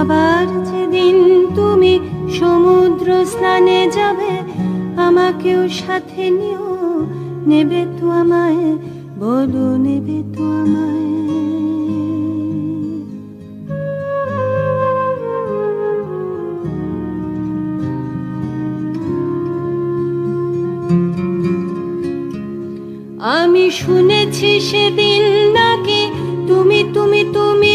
আবার যেদিন তুমি সমুদ্র স্নানে যাবে, আমাকেও সাথে নিও। নেবে তো আমায়, বলো নেবে তো আমায়। আমি শুনেছি সেদিন নাকি তুমি তুমি তুমি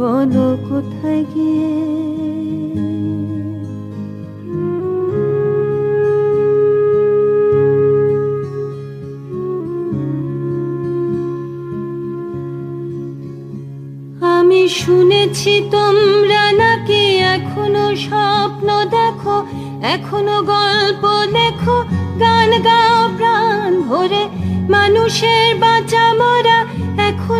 বলো কোথায় গিয়ে? আমি শুনেছি তোমরা নাকি এখনও স্বপ্ন দেখো, এখনও গল্প লেখো, গান গাও প্রাণ ভরে, মানুষের বাঁচা মরা, এখনও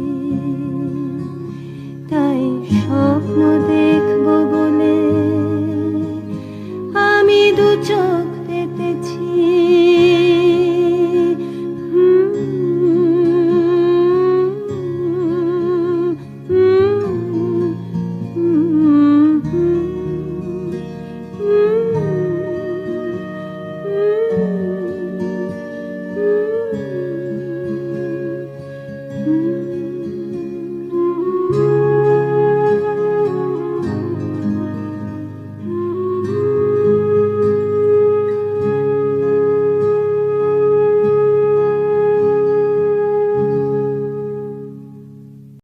তাই স্বপ্ন দেখ